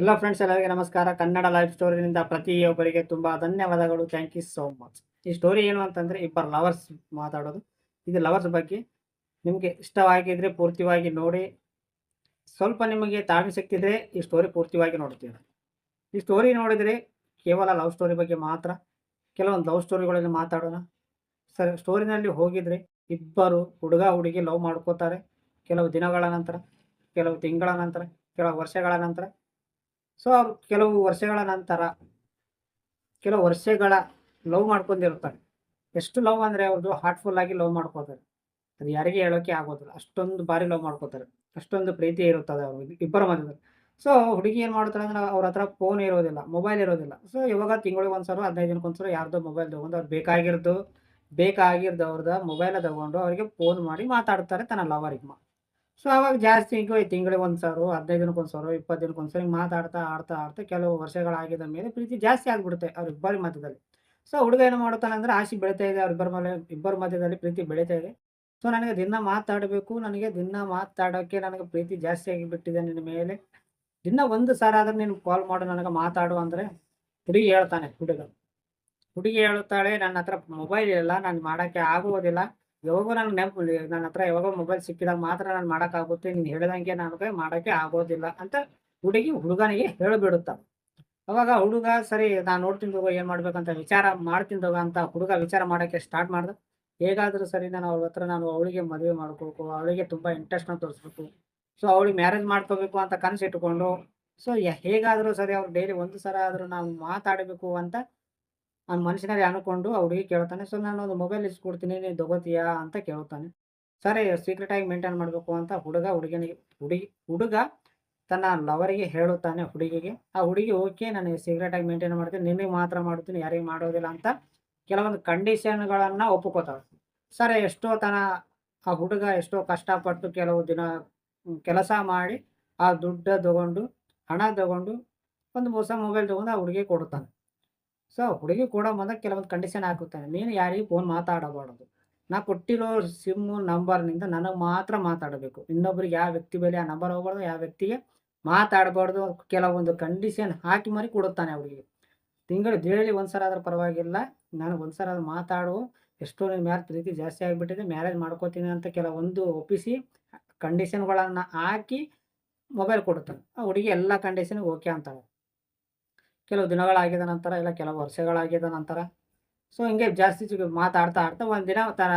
ಎಲ್ಲ ಫ್ರೆಂಡ್ಸ್ ಎಲ್ಲರಿಗೆ ನಮಸ್ಕಾರ. ಕನ್ನಡ ಲೈಫ್ ಸ್ಟೋರಿನಿಂದ ಪ್ರತಿಯೊಬ್ಬರಿಗೆ ತುಂಬ ಧನ್ಯವಾದಗಳು. ಥ್ಯಾಂಕ್ ಯು ಸೋ ಮಚ್ ಈ ಸ್ಟೋರಿ ಏನು ಅಂತಂದರೆ ಇಬ್ಬರು ಲವರ್ಸ್ ಮಾತಾಡೋದು. ಇದು ಲವರ್ಸ್ ಬಗ್ಗೆ ನಿಮಗೆ ಇಷ್ಟವಾಗಿದ್ದರೆ ಪೂರ್ತಿಯಾಗಿ ನೋಡಿ. ಸ್ವಲ್ಪ ನಿಮಗೆ ತಾಳ್ಮೆ ಸಿಕ್ತಿದ್ರೆ ಈ ಸ್ಟೋರಿ ಪೂರ್ತಿಯಾಗಿ ನೋಡ್ತೀವಿ ಈ ಸ್ಟೋರಿ ನೋಡಿದರೆ ಕೇವಲ ಲವ್ ಸ್ಟೋರಿ ಬಗ್ಗೆ ಮಾತ್ರ. ಕೆಲವೊಂದು ಲವ್ ಸ್ಟೋರಿಗಳಲ್ಲಿ ಮಾತಾಡೋಣ. ಸರ್ ಸ್ಟೋರಿನಲ್ಲಿ ಹೋಗಿದ್ರೆ ಇಬ್ಬರು ಹುಡುಗ ಹುಡುಗಿ ಲವ್ ಮಾಡ್ಕೋತಾರೆ. ಕೆಲವು ದಿನಗಳ ನಂತರ, ಕೆಲವು ತಿಂಗಳ ನಂತರ, ಕೆಲವು ವರ್ಷಗಳ ನಂತರ. ಸೊ ಕೆಲವು ವರ್ಷಗಳ ನಂತರ, ಕೆಲವು ವರ್ಷಗಳ ಲವ್ ಮಾಡ್ಕೊಂಡಿರ್ತಾರೆ. ಎಷ್ಟು ಲವ್ ಅಂದರೆ ಅವ್ರದ್ದು ಹಾರ್ಟ್ಫುಲ್ ಆಗಿ ಲವ್ ಮಾಡ್ಕೋತಾರೆ. ಅದು ಯಾರಿಗೆ ಹೇಳೋಕೆ ಆಗೋದಿಲ್ಲ. ಅಷ್ಟೊಂದು ಬಾರಿ ಲವ್ ಮಾಡ್ಕೋತಾರೆ. ಅಷ್ಟೊಂದು ಪ್ರೀತಿ ಇರುತ್ತದೆ ಅವ್ರಿಗೆ. ಇಬ್ಬರ ಮಧ್ಯದಲ್ಲಿ. ಸೊ ಹುಡುಗಿ ಏನು ಮಾಡ್ತಾರೆ ಅಂದ್ರೆ ಅವ್ರ ಹತ್ರ ಫೋನ್ ಇರೋದಿಲ್ಲ ಮೊಬೈಲ್ ಇರೋದಿಲ್ಲ. ಸೊ ಇವಾಗ ತಿಂಗಳಿಗೆ ಒಂದ್ಸಲ, ಹದಿನೈದು ದಿನಕ್ಕೆ ಒಂದ್ಸಲ ಯಾರ್ದೋ ಮೊಬೈಲ್ ತೊಗೊಂಡು ಅವ್ರು ಬೇಕಾಗಿರೋದು ಅವ್ರದ್ದು ಮೊಬೈಲ ತಗೊಂಡು ಅವರಿಗೆ ಫೋನ್ ಮಾಡಿ ಮಾತಾಡ್ತಾರೆ ತನ್ನ ಲವರಿಗೆ ಸೊ ಅವಾಗ ಜಾಸ್ತಿ ಈಗ ತಿಂಗಳಿಗೆ ಒಂದು ಸಾವಿರ ಹದಿನೈದು ದಿನಕ್ಕೆ ಒಂದು ಸಾವಿರ ಇಪ್ಪತ್ತು ದಿನಕ್ಕೆ ಒಂದು ಸಾವಿರ ಮಾತಾಡ್ತಾ ಆಡ್ತಾ ಆಡ್ತಾ ಕೆಲವು ವರ್ಷಗಳಾಗಿದ ಮೇಲೆ ಪ್ರೀತಿ ಜಾಸ್ತಿ ಆಗಿಬಿಡುತ್ತೆ ಅವ್ರಿಬ್ಬರ ಮಧ್ಯದಲ್ಲಿ. ಸೊ ಹುಡುಗ ಏನು ಮಾಡುತ್ತಾನೆ ಅಂದರೆ ಆಸೆ ಬೆಳೀತಾ ಇದೆ ಅವ್ರಿಬ್ಬರ ಮೇಲೆ, ಇಬ್ಬರ ಮಧ್ಯದಲ್ಲಿ ಪ್ರೀತಿ ಬೆಳೀತಾ ಇದೆ. ಸೊ ನನಗೆ ದಿನ ಮಾತಾಡಬೇಕು, ನನಗೆ ದಿನ ಮಾತಾಡೋಕ್ಕೆ ನನಗೆ ಪ್ರೀತಿ ಜಾಸ್ತಿ ಆಗಿಬಿಟ್ಟಿದೆ ನಿನ್ನ ಮೇಲೆ. ದಿನ ಒಂದು ಸಾರ ಆದ್ರೆ ನೀನು ಕಾಲ್ ಮಾಡು, ನನಗೆ ಮಾತಾಡು ಅಂದರೆ ಹುಡುಗಿ ಹೇಳ್ತಾನೆ ಹುಡುಗ. ಹುಡುಗಿ ಹೇಳುತ್ತಾಳೆ ನನ್ನ ಹತ್ರ ಮೊಬೈಲ್ ಇಲ್ಲ, ನಾನು ಮಾಡೋಕ್ಕೆ ಆಗುವುದಿಲ್ಲ ಯಾವಾಗೂ ನನಗೆ ನೆನಪು ನನ್ನ ಹತ್ರ ಯಾವಾಗೋ ಮೊಬೈಲ್ ಸಿಕ್ಕಿದಾಗ ಮಾತ್ರ ನಾನು ಮಾಡೋಕ್ಕಾಗುತ್ತೆ ನೀನು ಹೇಳಿದಂಗೆ ನನಗೆ ಮಾಡೋಕ್ಕೆ ಆಗೋದಿಲ್ಲ ಅಂತ ಹುಡುಗಿ ಹುಡುಗನಿಗೆ ಹೇಳಿಬಿಡುತ್ತಾಳೆ ಅವಾಗ ಹುಡುಗ, ಸರಿ, ನಾನು ನೋಡ್ತೀನಿ ಹೋಗೋ ಏನು ಮಾಡ್ಬೇಕಂತ ವಿಚಾರ ಮಾಡ್ತೀನಿ ಹೋಗೋ ಅಂತ ಹುಡುಗ ವಿಚಾರ ಮಾಡೋಕ್ಕೆ ಸ್ಟಾರ್ಟ್ ಮಾಡ್ದೆ. ಹೇಗಾದರೂ ಸರಿ, ನಾನು ಅವಳ ಹತ್ರ ನಾನು ಅವಳಿಗೆ ಮದುವೆ ಮಾಡ್ಕೋಬೇಕು ಅವಳಿಗೆ ತುಂಬ ಇಂಟ್ರೆಸ್ಟ್ನ ತೋರಿಸ್ಬೇಕು ಸೊ ಅವಳಿಗೆ ಮ್ಯಾರೇಜ್ ಮಾಡ್ಕೋಬೇಕು ಅಂತ ಕನಸು ಇಟ್ಕೊಂಡು. ಸೊ ಹೇಗಾದರೂ ಸರಿ, ಅವ್ರು ಡೈಲಿ ಒಂದು ಸಲ ಆದರೂ ನಾವು ಮಾತಾಡಬೇಕು ಅಂತ ಅವ್ನ ಮನುಷ್ಯನಾರೆ ಅನ್ಕೊಂಡು ಆ ಹುಡುಗಿ ಕೇಳ್ತಾನೆ ಸೊ ನಾನು ಒಂದು ಮೊಬೈಲ್ ಇಸ್ಕೊಡ್ತೀನಿ, ನೀನು ತಗೋತೀಯಾ? ಅಂತ ಕೇಳ್ತಾನೆ. ಸರಿ ಸೀಕ್ರೆಟ್ ಆಗಿ ಮೇಂಟೈನ್ ಮಾಡಬೇಕು ಅಂತ ಹುಡುಗ ಹುಡುಗನಿಗೆ, ಹುಡುಗಿ, ಹುಡುಗ ತನ್ನ ಲವರಿಗೆ ಹೇಳುತ್ತಾನೆ ಹುಡುಗಿಗೆ. ಆ ಹುಡುಗಿ, ಓಕೆ, ನಾನು ಸೀಕ್ರೆಟ್ ಆಗಿ ಮೇಂಟೈನ್ ಮಾಡ್ತೀನಿ ನಿನಗೆ ಮಾತ್ರ ಮಾಡ್ತೀನಿ, ಯಾರಿಗೆ ಮಾಡೋದಿಲ್ಲ ಅಂತ ಕೆಲವೊಂದು ಕಂಡೀಷನ್ಗಳನ್ನು ಒಪ್ಕೋತಾಳೆ. ಸರಿ, ಎಷ್ಟೋ ತನ ಆ ಹುಡುಗ ಎಷ್ಟೋ ಕಷ್ಟಪಟ್ಟು ಕೆಲವು ದಿನ ಕೆಲಸ ಮಾಡಿ ಆ ದುಡ್ಡು ತಗೊಂಡು, ಹಣ ತಗೊಂಡು, ಒಂದು ಹೊಸ ಮೊಬೈಲ್ ತೊಗೊಂಡು ಆ ಹುಡುಗಿ ಕೊಡುತ್ತಾನೆ. ಸೊ ಹುಡುಗಿ ಕೂಡ ಬಂದಾಗ ಕೆಲವೊಂದು ಕಂಡೀಷನ್ ಹಾಕುತ್ತಾನೆ ನೀನು ಯಾರಿಗೂ ಫೋನ್ ಮಾತಾಡಬಾರದು. ನಾ ಕೊಟ್ಟಿರೋ ಸಿಮ್ಮು ನಂಬರ್ನಿಂದ ನನಗೆ ಮಾತ್ರ ಮಾತಾಡಬೇಕು. ಇನ್ನೊಬ್ರಿಗೆ ಯಾವ ವ್ಯಕ್ತಿ ಮೇಲೆ ಆ ನಂಬರ್ ಹೋಗ್ಬಾರ್ದು, ಯಾವ ವ್ಯಕ್ತಿಗೆ ಮಾತಾಡಬಾರ್ದು ಕೆಲವೊಂದು ಕಂಡೀಷನ್ ಹಾಕಿ ಮರಿ ಕೊಡುತ್ತಾನೆ ಅವರಿಗೆ ತಿಂಗಳು ಡೈಲಿ ಒಂದು ಸಲ ಆದ್ರೂ ಪರವಾಗಿಲ್ಲ ನನಗೆ ಒಂದು ಸಲ ಆದ್ರೂ ಮಾತಾಡು, ಎಷ್ಟೋ ನಿನ್ನ ಮ್ಯಾಲೆ ಪ್ರೀತಿ ಜಾಸ್ತಿ ಆಗಿಬಿಟ್ಟಿದೆ, ಮ್ಯಾರೇಜ್ ಮಾಡ್ಕೋತೀನಿ ಅಂತ ಕೆಲವೊಂದು ಒಪ್ಪಿಸಿ ಕಂಡೀಷನ್ಗಳನ್ನು ಹಾಕಿ ಮೊಬೈಲ್ ಕೊಡುತ್ತಾನೆ ಆ ಹುಡುಗಿ ಎಲ್ಲ ಕಂಡೀಷನ್ಗೆ ಓಕೆ ಅಂತಾಳೆ. ಕೆಲವು ದಿನಗಳಾಗಿದ ನಂತರ ಇಲ್ಲ, ಕೆಲವು ವರ್ಷಗಳಾಗಿದ ನಂತರ. ಸೊ ಹಿಂಗೆ ಜಾಸ್ತಿ ಮಾತಾಡ್ತಾ ಆಡ್ತಾ ಒಂದಿನ ತನ್ನ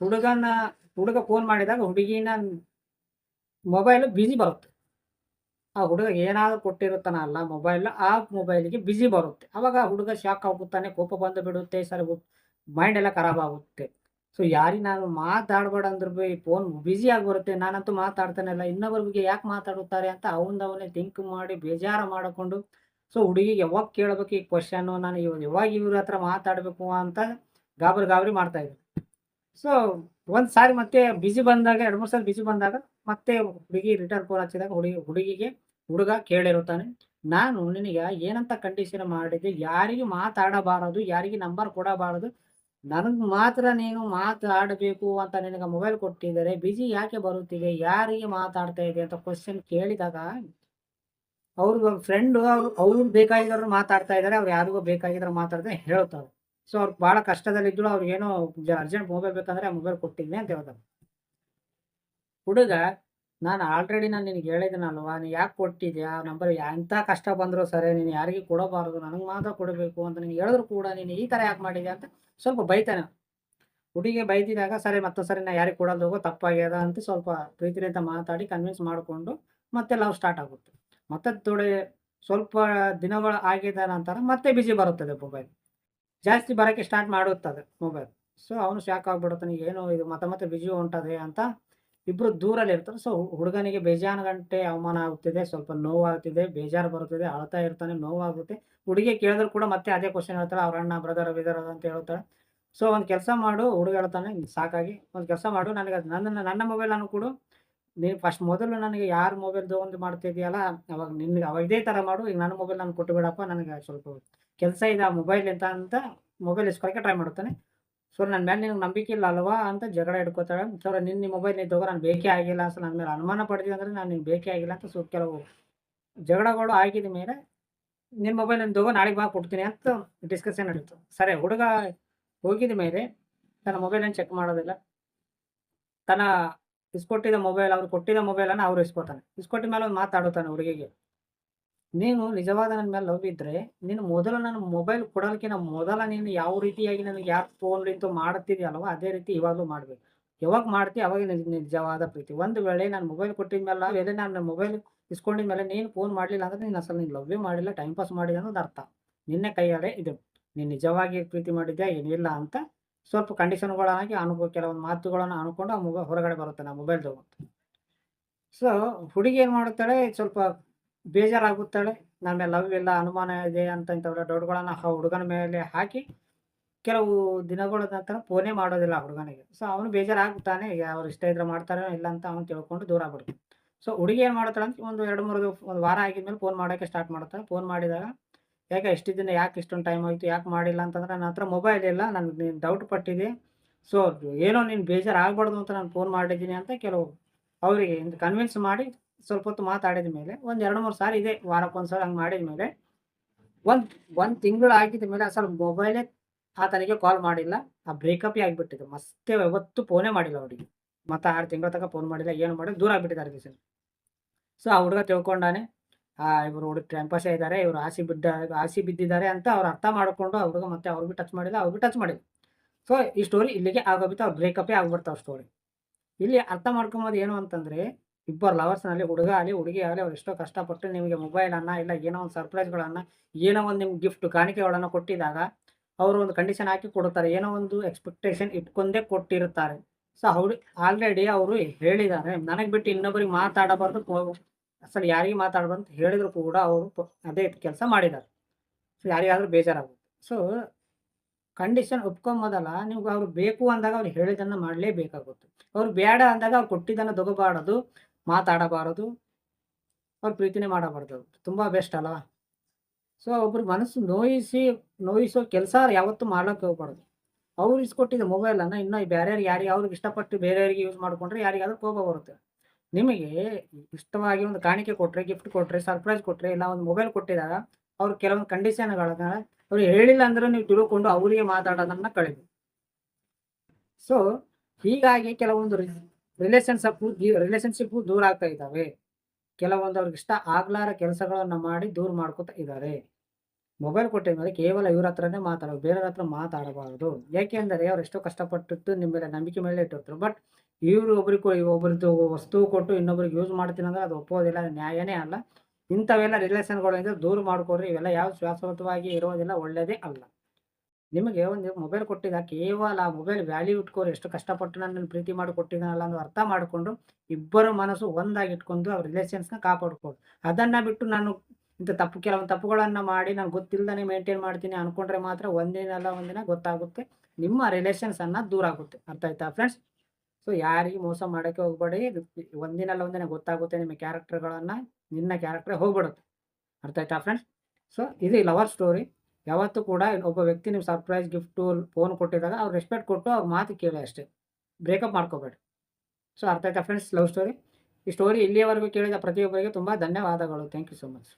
ಹುಡುಗನ ಹುಡುಗ ಫೋನ್ ಮಾಡಿದಾಗ ಹುಡುಗಿನ ಮೊಬೈಲು ಬಿಜಿ ಬರುತ್ತೆ. ಆ ಹುಡುಗ ಏನಾದರೂ ಕೊಟ್ಟಿರುತ್ತಾನಲ್ಲ ಮೊಬೈಲ್ ಆ ಮೊಬೈಲಿಗೆ ಬಿಜಿ ಬರುತ್ತೆ. ಅವಾಗ ಹುಡುಗ ಶಾಕ್ ಆಗುತ್ತಾನೆ, ಕೋಪ ಬಂದು ಬಿಡುತ್ತೆ ಸರ್ ಮೈಂಡ್ ಎಲ್ಲ ಖರಾಬ್ ಆಗುತ್ತೆ. ಸೊ ಯಾರಿಗೆ ನಾನು ಮಾತಾಡಬೇಡ ಅಂದ್ರೂ ಬಿ ಫೋನ್ ಆಗಿ ಬರುತ್ತೆ ನಾನಂತೂ ಮಾತಾಡ್ತಾನೆ ಇಲ್ಲ ಇನ್ನೊಬ್ಬರ ಯಾಕೆ ಮಾತಾಡುತ್ತಾರೆ ಅಂತ ಅವನವನೇ ಥಿಂಕ್ ಮಾಡಿ, ಬೇಜಾರು ಮಾಡಿಕೊಂಡು ಸೊ ಹುಡುಗಿ ಯಾವಾಗ ಕೇಳಬೇಕು ಈ ಕ್ವಶನ್ನು ನಾನು ಯಾವಾಗ ಇವ್ರ ಹತ್ರ ಮಾತಾಡಬೇಕು ಅಂತ ಗಾಬರಿ ಗಾಬರಿ ಮಾಡ್ತಾ ಇದ್ರು ಸೊ ಒಂದು ಸಾರಿ ಮತ್ತೆ ಬಿಜಿ ಬಂದಾಗ, ಎರಡು ಮೂರು ಸಲ ಬಿಜಿ ಬಂದಾಗ ಮತ್ತೆ ಹುಡುಗಿ ರಿಟರ್ನ್ ಫೋನ್ ಹಚ್ಚಿದಾಗ ಹುಡುಗಿ, ಹುಡುಗಿಗೆ ಹುಡುಗ ಕೇಳಿರುತ್ತಾನೆ, ನಾನು ನಿನಗೆ ಏನಂತ ಕಂಡೀಷನ್ ಮಾಡಿದ್ದೆ? ಯಾರಿಗೂ ಮಾತಾಡಬಾರದು, ಯಾರಿಗೆ ನಂಬರ್ ಕೊಡಬಾರದು. ನನಗೆ ಮಾತ್ರ ನೀನು ಮಾತಾಡಬೇಕು ಅಂತ ನಿನಗೆ ಮೊಬೈಲ್ ಕೊಟ್ಟಿದ್ದಾರೆ. ಬಿಜಿ ಯಾಕೆ ಬರುತ್ತಿದೆ? ಯಾರಿಗೆ ಮಾತಾಡ್ತಾ ಇದೆ? ಅಂತ ಕ್ವಶನ್ ಕೇಳಿದಾಗ ಅವ್ರ ಫ್ರೆಂಡ್ ಅವ್ರು ಅವ್ರು ಬೇಕಾಗಿರೋರು ಮಾತಾಡ್ತಾ ಇದ್ದಾರೆ ಅವ್ರು ಯಾರಿಗೂ ಬೇಕಾಗಿದ್ರು ಮಾತಾಡ್ದೆ ಹೇಳ್ತಾರೆ ಸೊ ಅವ್ರು ಭಾಳ ಕಷ್ಟದಲ್ಲಿದ್ರು ಅವ್ರಿಗೇನೋ ಅರ್ಜೆಂಟ್ ಮೊಬೈಲ್ ಬೇಕಂದ್ರೆ ಆ ಮೊಬೈಲ್ ಕೊಟ್ಟಿದ್ದೆ ಅಂತ ಹೇಳ್ತಾರೆ ಹುಡುಗ, ನಾನು ಆಲ್ರೆಡಿ ನಾನು ನಿನಗೆ ಹೇಳಿದನಲ್ವಾ ನೀನು ಯಾಕೆ ಕೊಟ್ಟಿದ್ಯಾ? ನಂಬರ್ ಎಂಥ ಕಷ್ಟ ಬಂದರೂ ಸರಿ, ನೀನು ಯಾರಿಗೆ ಕೊಡಬಾರದು, ನನಗೆ ಮಾತ್ರ ಕೊಡಬೇಕು ಅಂತ ನೀನು ಹೇಳಿದ್ರು ಕೂಡ ನೀನು ಈ ಥರ ಯಾಕೆ ಮಾಡಿದ್ಯಾ ಅಂತ ಸ್ವಲ್ಪ ಬೈತಾನೆ ಹುಡುಗಿ ಬೈದಿದಾಗ, ಸರಿ ಮತ್ತೊಂದು ಸರಿ, ನಾ ಯಾರಿಗೆ ಕೊಡೋದು ಹೋಗೋ ತಪ್ಪಾಗ್ಯದ ಅಂತ ಸ್ವಲ್ಪ ಪ್ರೀತಿಲಿಂದ ಮಾತಾಡಿ ಕನ್ವಿನ್ಸ್ ಮಾಡಿಕೊಂಡು ಮತ್ತೆ ಲವ್ ಸ್ಟಾರ್ಟ್ ಆಗುತ್ತೆ. ಮತ್ತೆ ಥೋಡೆ ಸ್ವಲ್ಪ ದಿನಗಳು ಆಗಿದ ನಂತರ ಮತ್ತೆ ಬಿಜಿ ಬರುತ್ತದೆ ಮೊಬೈಲ್ ಜಾಸ್ತಿ ಬರೋಕ್ಕೆ ಸ್ಟಾರ್ಟ್ ಮಾಡುತ್ತದೆ ಮೊಬೈಲ್ ಸೊ ಅವನು ಶಾಕ್ ಆಗಿಬಿಡುತ್ತಾನೆ, ಏನು ಇದು ಮತ್ತೆ ಮತ್ತೆ ಬಿಜಿ ಹೊಂಟದೆ ಅಂತ ಇಬ್ಬರು ದೂರಲ್ಲಿ ಇರ್ತಾರೆ. ಸೊ ಹುಡುಗನಿಗೆ ಬೇಜಾರು ಗಂಟೆ ಅವಮಾನ ಆಗುತ್ತಿದೆ, ಸ್ವಲ್ಪ ನೋವಾಗ್ತಿದೆ ಬೇಜಾರು ಬರುತ್ತಿದೆ, ಅಳ್ತಾ ಇರ್ತಾನೆ, ನೋವಾಗುತ್ತೆ. ಹುಡುಗಿ ಕೇಳಿದ್ರು ಕೂಡ ಮತ್ತೆ ಅದೇ ಕ್ವಶನ್ ಹೇಳ್ತಾಳೆ, ಅವ್ರ ಅಣ್ಣ ಬ್ರದರ್ ಬಿದರ್ ಅಂತ ಹೇಳ್ತಾಳೆ. ಸೊ ಒಂದು ಕೆಲಸ ಮಾಡು, ಹುಡುಗ ಹೇಳ್ತಾನೆ ಸಾಕಾಗಿ, ಒಂದು ಕೆಲಸ ಮಾಡು, ನನಗೆ ನನ್ನ ನನ್ನ ಮೊಬೈಲ್ ನಾನು ಕೊಡು. ನೀನು ಫಸ್ಟ್ ಮೊದಲು ನನಗೆ ಯಾರು ಮೊಬೈಲ್ ತೊಗೊಂಡು ಮಾಡ್ತಿದ್ಯಲ್ಲ, ಅವಾಗ ನಿನ್ಗೆ ಅವಾಗ ಇದೇ ಥರ ಮಾಡು, ಈಗ ನನ್ನ ಮೊಬೈಲ್ ನಾನು ಕೊಟ್ಟು ಬಿಡಪ್ಪ ನನಗೆ ಸ್ವಲ್ಪ ಕೆಲಸ ಇದೆ ಆ ಮೊಬೈಲ್ ಅಂತ ಅಂತ ಮೊಬೈಲ್ ಇಸ್ಕೊಳಕ್ಕೆ ಟ್ರೈ ಮಾಡ್ತಾನೆ ಸೊ ನನ್ನ ಮೇಲೆ ನಿನಗೆ ನಂಬಿಕೆ ಇಲ್ಲ ಅಲ್ವಾ ಅಂತ ಜಗಳ ಹಿಡ್ಕೋತಾಳೆ. ಸರ್ ನಿನ್ನ ಮೊಬೈಲ್ ನೀನು ತಗೋ, ನಾನು ಬೇಕೇ ಆಗಿಲ್ಲ ಸೊ ನನ್ನ ಮೇಲೆ ಅನುಮಾನ ಪಡ್ತೀವಿ ಅಂದರೆ ನಾನು ನಿನ್ಗೆ ಬೇಕೇ ಆಗಿಲ್ಲ ಅಂತ ಸೊ ಕೆಲವು ಜಗಳಗಳು ಆಗಿದ ಮೇಲೆ ನಿನ್ನ ಮೊಬೈಲ್ ತಗೋ, ನಾಳೆಗೆ ಬಾ ಕೊಡ್ತೀನಿ ಅಂತ ಡಿಸ್ಕಷನ್ ನಡೀತು. ಸರಿ, ಹುಡುಗ ಹೋಗಿದ ಮೇಲೆ ತನ್ನ ಮೊಬೈಲನ್ನು ಚೆಕ್ ಮಾಡೋದಿಲ್ಲ. ತನ್ನ ಇಸ್ಕೊಟ್ಟಿದ್ದ ಮೊಬೈಲ್ ಅವ್ರು ಕೊಟ್ಟಿದ್ದ ಮೊಬೈಲನ್ನು ಅವ್ರು ಇಸ್ಕೊತಾನೆ ಇಸ್ಕೊಟ್ಟಿದ ಮೇಲೆ ಒಂದು ಮಾತಾಡುತ್ತಾನೆ ಹುಡುಗಿಗೆ ನೀನು ನಿಜವಾದ ನನ್ನ ಮೇಲೆ ಲವ್ ಇದ್ರೆ ನೀನು ಮೊದಲು ನನ್ನ ಮೊಬೈಲ್ ಕೊಡೋದಕ್ಕಿಂತ ಮೊದಲ ನೀನು ಯಾವ ರೀತಿಯಾಗಿ ನನಗೆ ಯಾರು ತೊಗೊಂಡಿಂತು ಮಾಡ್ತಿದ್ಯಲ್ವ ಅದೇ ರೀತಿ ಇವಾಗಲೂ ಮಾಡಬೇಕು ಯಾವಾಗ ಮಾಡ್ತೀವಿ ಅವಾಗ ನಿಜ ನಿಜವಾದ ಪ್ರೀತಿ ಒಂದು ವೇಳೆ ನಾನು ಮೊಬೈಲ್ ಕೊಟ್ಟಿದ ಮೇಲೆ ವೇಳೆ ನಾನು ಮೊಬೈಲ್ ಇಸ್ಕೊಂಡಿದ ಮೇಲೆ ನೀನು ಫೋನ್ ಮಾಡಲಿಲ್ಲ ಅಂದ್ರೆ ನೀನು ಅಸಲು ನೀನು ಲವ್ವೇ ಮಾಡಿಲ್ಲ ಟೈಮ್ ಪಾಸ್ ಮಾಡಿದ ಅನ್ನೋದು ಅರ್ಥ ನಿನ್ನೆ ಕೈಯಾರೆ ಇದು ನೀನು ನಿಜವಾಗಿ ಪ್ರೀತಿ ಮಾಡಿದ್ಯಾ ಏನಿಲ್ಲ ಅಂತ ಸ್ವಲ್ಪ ಕಂಡೀಷನ್ಗಳಾಗಿ ಅನುಕೋ ಕೆಲವೊಂದು ಮಾತುಗಳನ್ನು ಅನ್ಕೊಂಡು ಆ ಮೊಬೈಲ್ ಹೊರಗಡೆ ಬರುತ್ತೆ ನಾ ಮೊಬೈಲ್ ತಗೊಂಡು ಸೊ ಹುಡುಗಿ ಏನು ಮಾಡುತ್ತಾಳೆ, ಸ್ವಲ್ಪ ಬೇಜಾರಾಗುತ್ತಾಳೆ. ಮೇಲೆ ಲವ್ ಇಲ್ಲ ಅನುಮಾನ ಇದೆ ಅಂತ ಇಂಥವೆಲ್ಲ ಡೌಟ್ಗಳನ್ನು ಆ ಹುಡುಗನ ಮೇಲೆ ಹಾಕಿ, ಕೆಲವು ದಿನಗಳ ನಂತರ ಫೋನೇ ಮಾಡೋದಿಲ್ಲ ಹುಡುಗನಿಗೆ. ಸೊ ಅವನು ಬೇಜಾರಾಗುತ್ತಾನೆ ಅವ್ರು ಇಷ್ಟ ಇದ್ರೆ ಮಾಡ್ತಾರೋ ಇಲ್ಲ ಅಂತ ಅವನು ತಿಳ್ಕೊಂಡು ದೂರ ಆಗ್ಬಿಡ್ತಾನೆ. ಸೊ ಹುಡುಗಿ ಏನು ಮಾಡ್ತಾಳೆ ಅಂತ ಒಂದು ಎರಡು ಮೂರು, ಒಂದು ವಾರ ಆಗಿದ್ಮೇಲೆ ಫೋನ್ ಮಾಡೋಕ್ಕೆ ಸ್ಟಾರ್ಟ್ ಮಾಡ್ತಾಳೆ ಫೋನ್ ಮಾಡಿದಾಗ ಯಾಕೆ ಎಷ್ಟು ದಿನ ಯಾಕೆ ಇಷ್ಟೊಂದು ಟೈಮ್ ಆಯಿತು, ಯಾಕೆ ಮಾಡಿಲ್ಲ ಅಂತಂದ್ರೆ ನನ್ನ ಹತ್ರ ಮೊಬೈಲ್ ಇಲ್ಲ, ನನಗೆ ನೀನು ಡೌಟ್ ಪಟ್ಟಿದೆ. ಸೊ ಏನೋ ನೀನು ಬೇಜಾರು ಆಗ್ಬಾರ್ದು ಅಂತ ನಾನು ಫೋನ್ ಮಾಡಿದ್ದೀನಿ ಅಂತ ಕೆಲವು ಅವರಿಗೆ ಕನ್ವಿನ್ಸ್ ಮಾಡಿ ಸ್ವಲ್ಪ ಹೊತ್ತು ಮಾತಾಡಿದ ಮೇಲೆ, ಒಂದು ಎರಡು ಮೂರು ಸಾರಿ ಇದೆ ವಾರಕ್ಕೊಂದು ಸಲ ಹಂಗೆ ಮಾಡಿದ ಮೇಲೆ, ಒಂದು ಒಂದು ತಿಂಗಳು ಆಗಿದ ಮೇಲೆ ಅಸಲು ಮೊಬೈಲೇ ಆತನಿಗೆ ಕಾಲ್ ಮಾಡಿಲ್ಲ. ಆ ಬ್ರೇಕಪ್ಪೇ ಆಗಿಬಿಟ್ಟಿದೆ. ಮತ್ತೆ ಯಾವತ್ತೂ ಫೋನೇ ಮಾಡಿಲ್ಲ ಅವರಿಗೆ. ಮತ್ತು ಆರು ತಿಂಗಳ ತನಕ ಫೋನ್ ಮಾಡಿಲ್ಲ, ಏನು ಮಾಡಿ ದೂರ ಆಗಿಬಿಟ್ಟಿದ್ದಾರೆ ಸರ್. ಸೊ ಆ ಹುಡುಗ ತಿಳ್ಕೊಂಡಾನೆ ಇವರು ಹುಡುಗ ಟೈಮ್ ಇದ್ದಾರೆ ಇವರು ಆಸಿ ಬಿದ್ದ, ಆಸಿ ಬಿದ್ದಿದ್ದಾರೆ ಅಂತ ಅವ್ರು ಅರ್ಥ ಮಾಡಿಕೊಂಡು ಅವ್ರಿಗೆ ಮತ್ತೆ ಅವ್ರಿಗೆ ಟಚ್ ಮಾಡಿಲ್ಲ, ಅವ್ರಿಗೆ ಟಚ್ ಮಾಡಿಲ್ಲ. ಸೊ ಈ ಸ್ಟೋರಿ ಇಲ್ಲಿಗೆ ಆಗೋಬಿಟ್ಟು ಅವ್ರು ಬ್ರೇಕಪ್ಪೇ ಆಗ್ಬಿಡ್ತಾವ ಸ್ಟೋರಿ ಇಲ್ಲಿ ಅರ್ಥ ಮಾಡ್ಕೊಂಬೋದು ಏನು ಅಂತಂದರೆ, ಇಬ್ಬರು ಲವರ್ಸ್ನಲ್ಲಿ ಹುಡುಗ ಆಗಲಿ, ಹುಡುಗಿ ಆಗಲಿ, ಅವ್ರು ಎಷ್ಟೋ ಕಷ್ಟಪಟ್ಟು ನಿಮಗೆ ಮೊಬೈಲನ್ನು ಇಲ್ಲ ಏನೋ ಒಂದು ಸರ್ಪ್ರೈಸ್ಗಳನ್ನು ಏನೋ ಒಂದು ನಿಮ್ಗೆ ಗಿಫ್ಟ್ ಕಾಣಿಕೆಗಳನ್ನು ಕೊಟ್ಟಿದಾಗ, ಅವರು ಒಂದು ಕಂಡೀಷನ್ ಹಾಕಿ ಕೊಡುತ್ತಾರೆ ಏನೋ ಒಂದು ಎಕ್ಸ್ಪೆಕ್ಟೇಷನ್ ಇಟ್ಕೊಂಡೇ ಕೊಟ್ಟಿರುತ್ತಾರೆ. ಸೊ ಅವ್ರು ಆಲ್ರೆಡಿ ಅವರು ಹೇಳಿದ್ದಾರೆ, ನನಗೆ ಬಿಟ್ಟು ಇನ್ನೊಬ್ಬರಿಗೆ ಮಾತಾಡಬಾರ್ದು ಅಸಲು ಯಾರಿಗೆ ಮಾತಾಡ್ಬಂತ ಹೇಳಿದ್ರು ಕೂಡ ಅವರು ಅದೇ ಕೆಲಸ ಮಾಡಿದ್ದಾರೆ ಸೊ ಯಾರಿಗಾದ್ರೂ ಬೇಜಾರಾಗುತ್ತೆ. ಸೊ ಕಂಡೀಷನ್ ಒಪ್ಕೊಂಬೋದಲ್ಲ ನೀವು ಅವ್ರು ಬೇಕು ಅಂದಾಗ ಅವ್ರು ಹೇಳಿದ್ದನ್ನು ಮಾಡಲೇಬೇಕಾಗುತ್ತೆ. ಅವ್ರು ಬೇಡ ಅಂದಾಗ ಅವ್ರು ಕೊಟ್ಟಿದ್ದನ್ನು ತಗೋಬಾರದು, ಮಾತಾಡಬಾರದು, ಅವ್ರು ಪ್ರೀತಿನೇ ಮಾಡಬಾರ್ದು. ತುಂಬ ಬೆಸ್ಟ್ ಅಲ್ವಾ? ಸೊ ಒಬ್ರು ಮನಸ್ಸು ನೋಯಿಸಿ, ನೋಯಿಸೋ ಕೆಲಸ ಯಾವತ್ತೂ ಮಾಡೋಕ್ಕೆ ಹೋಗ್ಬಾರ್ದು. ಅವ್ರು ಇಸ್ಕೊಟ್ಟಿದ್ದ ಮೊಬೈಲನ್ನು ಇನ್ನೂ ಬೇರೆಯವ್ರಿಗೆ ಯಾರಿಗೆ, ಅವ್ರಿಗೆ ಇಷ್ಟಪಟ್ಟು ಬೇರೆಯವ್ರಿಗೆ ಯೂಸ್ ಮಾಡಿಕೊಂಡ್ರೆ ಯಾರಿಗಾದ್ರೂ ಕೋಪ ಬರುತ್ತೆ. ನಿಮಗೆ ಇಷ್ಟವಾಗಿ ಒಂದು ಕಾಣಿಕೆ ಕೊಟ್ಟರೆ ಗಿಫ್ಟ್ ಕೊಟ್ಟರೆ ಸರ್ಪ್ರೈಸ್ ಕೊಟ್ಟರೆ ಇಲ್ಲ ಒಂದು ಮೊಬೈಲ್ ಕೊಟ್ಟಿದಾಗ ಅವ್ರು ಕೆಲವೊಂದು ಕಂಡೀಷನ್ಗಳನ್ನ ಅವ್ರು ಹೇಳಿಲ್ಲ ಅಂದ್ರೆ ನೀವು ತಿಳ್ಕೊಂಡು ಅವರಿಗೆ ಮಾತಾಡೋದನ್ನ ಕಳೆದು ಸೊ ಹೀಗಾಗಿ ಕೆಲವೊಂದು ರಿಲೇಷನ್ಶಿಪ್ ರಿಲೇಷನ್ಶಿಪ್ ದೂರ ಆಗ್ತಾ ಇದ್ದಾವೆ. ಕೆಲವೊಂದು ಅವ್ರಿಗೆ ಇಷ್ಟ ಆಗ್ಲಾರ ಕೆಲಸಗಳನ್ನು ಮಾಡಿ ದೂರ ಮಾಡ್ಕೊತಾ ಇದ್ದಾರೆ. ಮೊಬೈಲ್ ಕೊಟ್ಟಿದ ಮೇಲೆ ಕೇವಲ ಇವ್ರ ಹತ್ರನೇ ಮಾತಾಡೋದು, ಬೇರೆಯವ್ರ ಹತ್ರ ಮಾತಾಡಬಾರದು. ಯಾಕೆಂದರೆ ಅವ್ರು ಎಷ್ಟೋ ಕಷ್ಟಪಟ್ಟಿದ್ದು ನಿಮ್ಮ ಮೇಲೆ ನಂಬಿಕೆ ಮೇಲೆ ಇಟ್ಟಿರ್ತಾರೆ. ಬಟ್ ಇವರು ಒಬ್ರಿಗೆ ಒಬ್ರದ್ದು ವಸ್ತು ಕೊಟ್ಟು ಇನ್ನೊಬ್ರಿಗೆ ಯೂಸ್ ಮಾಡ್ತೀನಿ ಅಂದ್ರೆ ಅದು ಒಪ್ಪೋದಿಲ್ಲ ನ್ಯಾಯನೇ ಅಲ್ಲ. ಇಂಥವೆಲ್ಲ ರಿಲೇಷನ್ಗಳಿಂದ ದೂರ ಮಾಡ್ಕೊಡ್ರಿ, ಇವೆಲ್ಲ ಯಾವ ಶಾಶ್ವತವಾಗಿ ಇರೋದಿಲ್ಲ ಒಳ್ಳೆಯದೇ ಅಲ್ಲ. ನಿಮಗೆ ಒಂದು ಮೊಬೈಲ್ ಕೊಟ್ಟಿದ್ದ, ಕೇವಲ ಆ ಮೊಬೈಲ್ ವ್ಯಾಲ್ಯೂ ಇಟ್ಕೊಂಡು ಎಷ್ಟು ಕಷ್ಟಪಟ್ಟು ನನ್ನ ಪ್ರೀತಿ ಮಾಡಿ ಕೊಟ್ಟಿದ್ದಾನಲ್ಲ ಅನ್ನೋ ಅರ್ಥ ಮಾಡಿಕೊಂಡು ಇಬ್ಬರ ಮನಸ್ಸು ಒಂದಾಗಿ ಇಟ್ಕೊಂಡು ಅವ್ರ ರಿಲೇಷನ್ಸ್ನ ಕಾಪಾಡ್ಕೊಂಡು ಅದನ್ನು ಬಿಟ್ಟು ನಾನು ಇಂಥ ತಪ್ಪು ಕೆಲವೊಂದು ತಪ್ಪುಗಳನ್ನು ಮಾಡಿ ನಾನು ಗೊತ್ತಿಲ್ಲದೇ ಮೇಂಟೈನ್ ಮಾಡ್ತೀನಿ ಅನ್ಕೊಂಡ್ರೆ ಮಾತ್ರ ಒಂದಿನ ಅಲ್ಲ ಒಂದಿನ ಗೊತ್ತಾಗುತ್ತೆ, ನಿಮ್ಮ ರಿಲೇಷನ್ಸನ್ನು ದೂರ ಆಗುತ್ತೆ. ಅರ್ಥ ಆಯ್ತಾ ಫ್ರೆಂಡ್ಸ್ ಸೊ ಯಾರಿಗೆ ಮೋಸ ಮಾಡೋಕ್ಕೆ ಹೋಗ್ಬೇಡಿ. ಒಂದಿನಲ್ಲ ಒಂದಿನ ಗೊತ್ತಾಗುತ್ತೆ ನಿಮ್ಮ ಕ್ಯಾರೆಕ್ಟರ್ಗಳನ್ನು, ನಿನ್ನ ಕ್ಯಾರೆಕ್ಟರ್ ಹೋಗ್ಬಿಡುತ್ತೆ. ಅರ್ಥ ಆಯ್ತಾ ಫ್ರೆಂಡ್ಸ್? ಸೊ ಇದು ಲವರ್ ಸ್ಟೋರಿ. ಯಾವತ್ತೂ ಕೂಡ ಒಬ್ಬ ವ್ಯಕ್ತಿ ನಿಮ್ಗೆ ಸರ್ಪ್ರೈಸ್, ಗಿಫ್ಟು ಫೋನ್ ಕೊಟ್ಟಿದ್ದಾಗ ಅವ್ರು ರೆಸ್ಪೆಕ್ಟ್ ಕೊಟ್ಟು ಅವ್ರ ಮಾತು ಕೇಳಿ ಅಷ್ಟೇ. ಬ್ರೇಕಪ್ ಮಾಡ್ಕೋಬೇಡಿ. ಸೊ ಅರ್ಥ ಆಯ್ತಾ ಫ್ರೆಂಡ್ಸ್ ಲವ್ ಸ್ಟೋರಿ? ಈ ಸ್ಟೋರಿ ಇಲ್ಲಿಯವರೆಗೂ ಕೇಳಿದ ಪ್ರತಿಯೊಬ್ಬರಿಗೆ ತುಂಬ ಧನ್ಯವಾದಗಳು. Thank you so much.